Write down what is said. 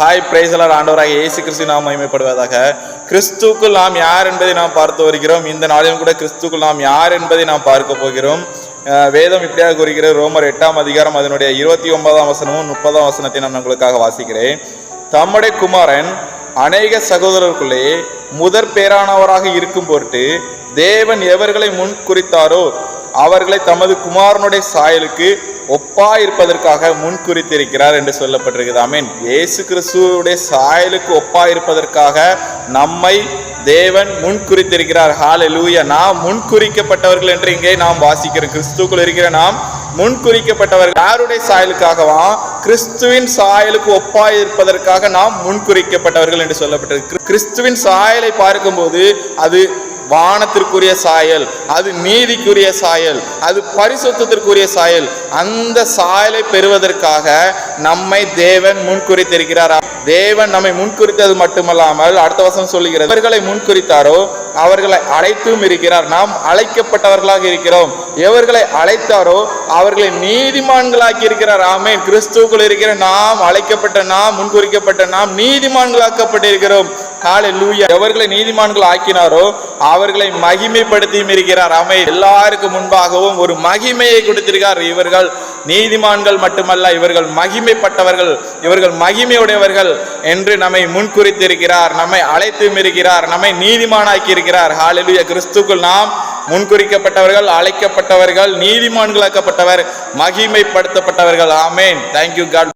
Hi பிரைசலர் ஆண்டவராக இயேசு கிறிஸ்து நாம் மகிமைப்படுவதாக. கிறிஸ்துக்குள் நாம் யார் என்பதை நாம் பார்த்து வருகிறோம். இந்த நாளிலும் கூட கிறிஸ்துக்குள் நாம் யார் என்பதை நாம் பார்க்க போகிறோம். வேதம் இப்படியாக கூறுகிற ரோமர் எட்டாம் அதிகாரம் அதனுடைய இருபத்தி ஒன்பதாம் வசனமும் முப்பதாம் வசனத்தை நான் உங்களுக்காக வாசிக்கிறேன். தம்முடைய குமாரன் அநேக சகோதரருக்குள்ளே முதற் பேரானவராக இருக்கும் பொருட்டு தேவன் எவர்களை முன் குறித்தாரோ அவர்களை தமது குமாரனுடைய சாயலுக்கு ஒப்பாயிருப்பதற்காக முன் குறித்திருக்கிறார் என்று சொல்லப்பட்டிருக்கிறது. ஆமென். இயேசு கிறிஸ்துவுடைய சாயலுக்கு ஒப்பாயிருப்பதற்காக நம்மை தேவன் முன் குறித்திருக்கிறார் லூயா நாம் முன் குறிக்கப்பட்டவர்கள் என்று இங்கே நாம் வாசிக்கிறோம். கிறிஸ்துக்குள் இருக்கிற நாம் முன் குறிக்கப்பட்டவர்கள் யாருடைய சாயலுக்காகவா? கிறிஸ்துவின் சாயலுக்கு ஒப்பாயிருப்பதற்காக நாம் முன் குறிக்கப்பட்டவர்கள் என்று சொல்லப்பட்டது கிறிஸ்துவின் சாயலை பார்க்கும்போது அது வானத்திற்குரிய சாயல் அது நீதிக்குரிய சாயல் அது பரிசுத்தத்திற்குரிய சாயல். அந்த சாயலை பெறுவதற்காக நம்மை தேவன் முன்குறித்திருக்கிறார். தேவன் நம்மை முன்குறித்தது மட்டுமல்லாமல் அடுத்த வசனம் சொல்லுகிறது அவர்களை முன்குறித்தாரோ அவர்களை அழைத்தும் இருக்கிறார். நாம் அழைக்கப்பட்டவர்களாக இருக்கிறோம். எவர்களை அழைத்தாரோ அவர்களை நீதிமான்களாக்கி இருக்கிறார். ஆமே கிறிஸ்துக்குள் இருக்கிற நாம் அழைக்கப்பட்ட நாம் முன்குறிக்கப்பட்ட நாம் நீதிமான்களாக்கப்பட்டிருக்கிறோம். ஹalleluya. எவர்களை நீதிமான்கள் ஆக்கினாரோ அவர்களை மகிமைப்படுத்தியும் இருக்கிறார். அமை எல்லாருக்கும் முன்பாகவும் ஒரு மகிமையை கொடுத்திருக்கார் இவர்கள். நீதிமான்கள் மட்டுமல்ல இவர்கள் மகிமைப்பட்டவர்கள் இவர்கள் மகிமையுடையவர்கள் என்று நம்மை முன்குறித்திருக்கிறார். நம்மை அழைத்தும் இருக்கிறார். நம்மை நீதிமானாக்கி இருக்கிறார் ஹalleluya. கிறிஸ்துக்குள் நாம் முன்குறிக்கப்பட்டவர்கள் அழைக்கப்பட்டவர்கள் நீதிமான்களாக்கப்பட்டவர் மகிமைப்படுத்தப்பட்டவர்கள். ஆமேன். Thank you God